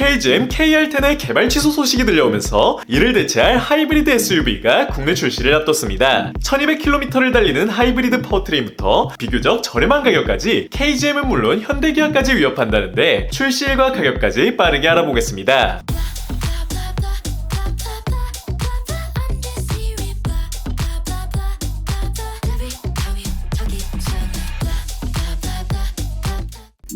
KGM KR10의 개발 취소 소식이 들려오면서 이를 대체할 하이브리드 SUV가 국내 출시를 앞뒀습니다. 1200km를 달리는 하이브리드 파워트레인부터 비교적 저렴한 가격까지 KGM은 물론 현대기아까지 위협한다는데 출시일과 가격까지 빠르게 알아보겠습니다.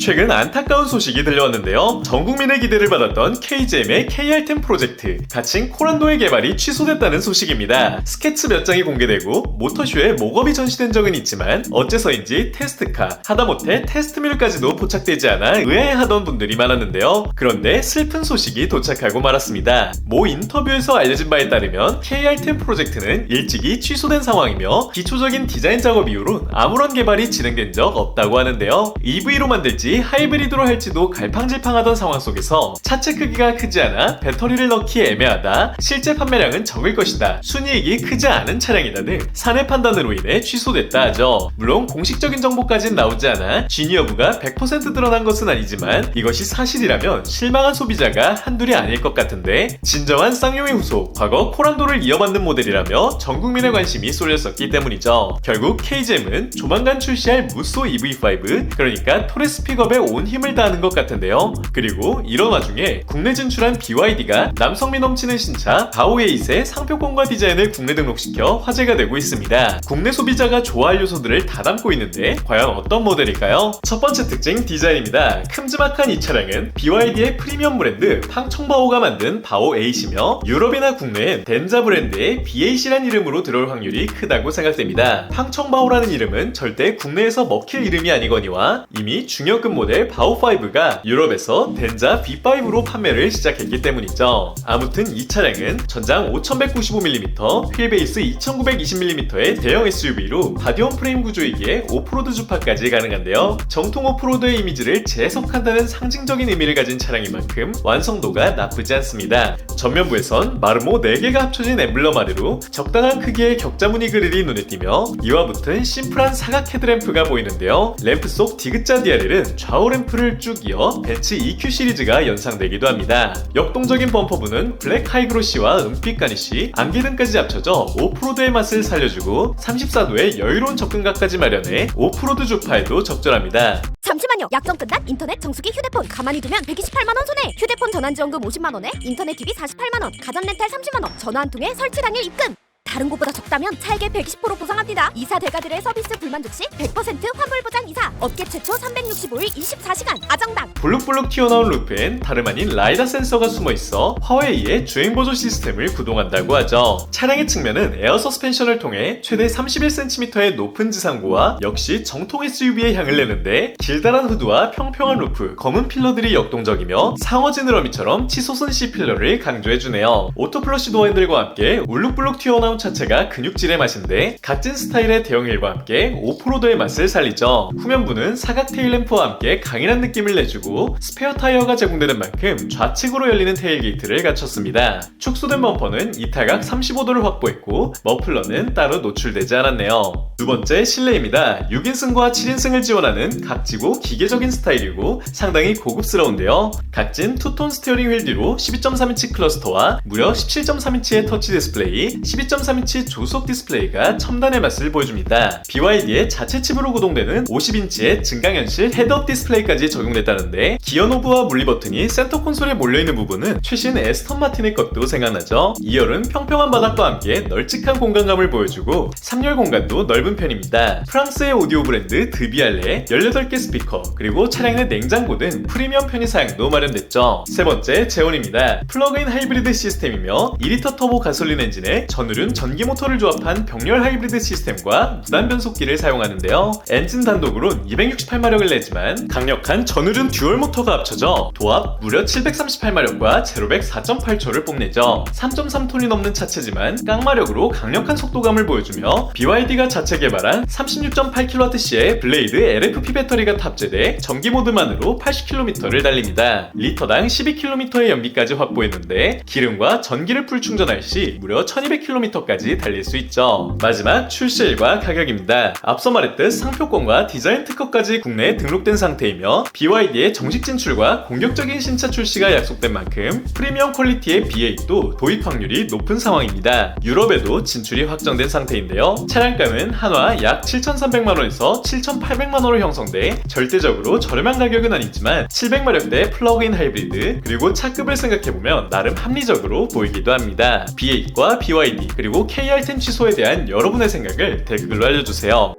최근 안타까운 소식이 들려왔는데요. 전 국민의 기대를 받았던 KGM의 KR10 프로젝트, 가칭 코란도의 개발이 취소됐다는 소식입니다. 스케치 몇 장이 공개되고 모터쇼에 목업이 전시된 적은 있지만 어째서인지 테스트카, 하다못해 테스트밀까지도 포착되지 않아 의아해하던 분들이 많았는데요. 그런데 슬픈 소식이 도착하고 말았습니다. 모 인터뷰에서 알려진 바에 따르면 KR10 프로젝트는 일찍이 취소된 상황이며 기초적인 디자인 작업 이후로 아무런 개발이 진행된 적 없다고 하는데요. EV로 만들지 하이브리드로 할지도 갈팡질팡하던 상황 속에서 차체 크기가 크지 않아 배터리를 넣기 애매하다, 실제 판매량은 적을 것이다, 순이익이 크지 않은 차량이다 등 사내 판단으로 인해 취소됐다 하죠. 물론 공식적인 정보까진 나오지 않아 여부가 100% 드러난 것은 아니지만 이것이 사실이라면 실망한 소비자가 한둘이 아닐 것 같은데 진정한 쌍용의 후속, 과거 코란도를 이어받는 모델이라며 전 국민의 관심이 쏠렸었기 때문이죠. 결국 KGM은 조만간 출시할 무쏘 EV5 그러니까 토레스 픽업에 온 힘을 다하는 것 같은데요. 그리고 이런 와중에 국내 진출한 BYD가 남성미 넘치는 신차 바오에잇의 상표권과 디자인을 국내 등록시켜 화제가 되고 있습니다. 국내 소비자가 좋아할 요소들을 다 담고 있는데 과연 어떤 모델일까요? 첫 번째 특징 디자인입니다. 큼지막한 이 차량은 BYD의 프리미엄 브랜드 팡청바오가 만든 바오8이며 유럽이나 국내엔 덴자 브랜드의 B8이란 이름으로 들어올 확률이 크다고 생각됩니다. 팡청바오라는 이름은 절대 국내에서 먹힐 이름이 아니거니와 이미 중형급 모델 바오5가 유럽에서 덴자 B5로 판매를 시작했기 때문이죠. 아무튼 이 차량은 전장 5195mm, 휠베이스 2920mm의 대형 SUV로 바디온 프레임 구조이기에 오프로드 주파까지 가능한데요. 정통 오프로드의 이미지를 재해석한다는 상징적인 의미를 가진 차량인 만큼 완성도가 나쁘지 않습니다. 전면부에선 마르모 4개가 합쳐진 엠블럼 아래로 적당한 크기의 격자 무늬 그릴이 눈에 띄며 이와 붙은 심플한 사각 헤드램프가 보이는데요. 램프 속 디귿자 DRL은 좌우 램프를 쭉 이어 벤츠 EQ 시리즈가 연상되기도 합니다. 역동적인 범퍼부는 블랙 하이그로시와 은빛 가니시, 안개등까지 합쳐져 오프로드의 맛을 살려주고 34도의 여유로운 접근각까지 마련해 오프로드 주파에도 적절합니다. 잠시만요. 약정 끝난 인터넷 정수기 휴대폰 가만히 두면 128만 원 손해. 휴대폰 전환 지원금 50만 원에 인터넷 기비 48만 원, 가전 렌탈 30만 원, 전화 한 통에 설치 당일 입금. 다른 곳보다 적다면 차액의 120% 보상합니다. 이사 대가들의 서비스 불만족 시 100% 환불 보장 이사. 업계 최초 365일 24시간 아정당. 블룩블룩 튀어나온 루프엔 다름 아닌 라이다 센서가 숨어 있어 화웨이의 주행 보조 시스템을 구동한다고 하죠. 차량의 측면은 에어 서스펜션을 통해 최대 31cm의 높은 지상고와 역시 정통 SUV의 향을 내는데 길다란 후드와 평평한 루프, 검은 필러들이 역동적이며 상어 지느러미처럼 치솟은 C 필러를 강조해주네요. 오토 플러시 도어 핸들과 함께 울룩블룩 튀어나온 차체가 근육질의 맛인데 각진 스타일의 대형휠과 함께 오프로드의 맛을 살리죠. 후면부는 사각 테일 램프와 함께 강인한 느낌을 내주고 스페어 타이어가 제공되는 만큼 좌측으로 열리는 테일 게이트를 갖췄습니다. 축소된 범퍼는 이타각 35도를 확보했고 머플러는 따로 노출되지 않았네요. 두 번째 실내입니다. 6인승과 7인승을 지원하는 각지고 기계적인 스타일이고 상당히 고급스러운데요. 각진 투톤 스티어링 휠 뒤로 12.3인치 클러스터와 무려 17.3인치의 터치 디스플레이, 12.3 인치 조수석 디스플레이가 첨단의 맛을 보여줍니다. BYD의 자체 칩으로 구동되는 50인치의 증강현실 헤드업 디스플레이까지 적용됐다는데 기어 노브와 물리 버튼이 센터 콘솔에 몰려있는 부분은 최신 에스턴 마틴의 것도 생각나죠. 2열은 평평한 바닥과 함께 널찍한 공간감을 보여주고 3열 공간도 넓은 편입니다. 프랑스의 오디오 브랜드 드비알레 18개 스피커 그리고 차량의 냉장고 등 프리미엄 편의 사양도 마련됐죠. 세 번째 제온입니다. 플러그인 하이브리드 시스템이며 2리터 터보 가솔린 엔진에 전후륜 전기 모터를 조합한 병렬 하이브리드 시스템과 무단 변속기를 사용하는데요. 엔진 단독으론 268마력을 내지만 강력한 전후륜 듀얼 모터가 합쳐져 도합 무려 738마력과 제로백 4.8초를 뽐내죠. 3.3톤이 넘는 차체지만 깡마력으로 강력한 속도감을 보여주며 BYD가 자체 개발한 36.8kWh의 블레이드 LFP 배터리가 탑재돼 전기 모드만으로 80km를 달립니다. 리터당 12km의 연비까지 확보했는데 기름과 전기를 풀 충전할 시 무려 1200km까지 가격까지 달릴 수 있죠. 마지막 출시일과 가격입니다. 앞서 말했듯 상표권과 디자인 특허까지 국내에 등록된 상태이며 BYD의 정식 진출과 공격적인 신차 출시가 약속된 만큼 프리미엄 퀄리티의 B8도 도입 확률이 높은 상황입니다. 유럽에도 진출이 확정된 상태인데요. 차량감은 한화 약 7,300만원에서 7,800만원으로 형성돼 절대적으로 저렴한 가격은 아니지만 700마력대 플러그인 하이브리드 그리고 차급을 생각해보면 나름 합리적으로 보이기도 합니다. B8과 BYD 그리고 KR10 취소에 대한 여러분의 생각을 댓글로 알려주세요.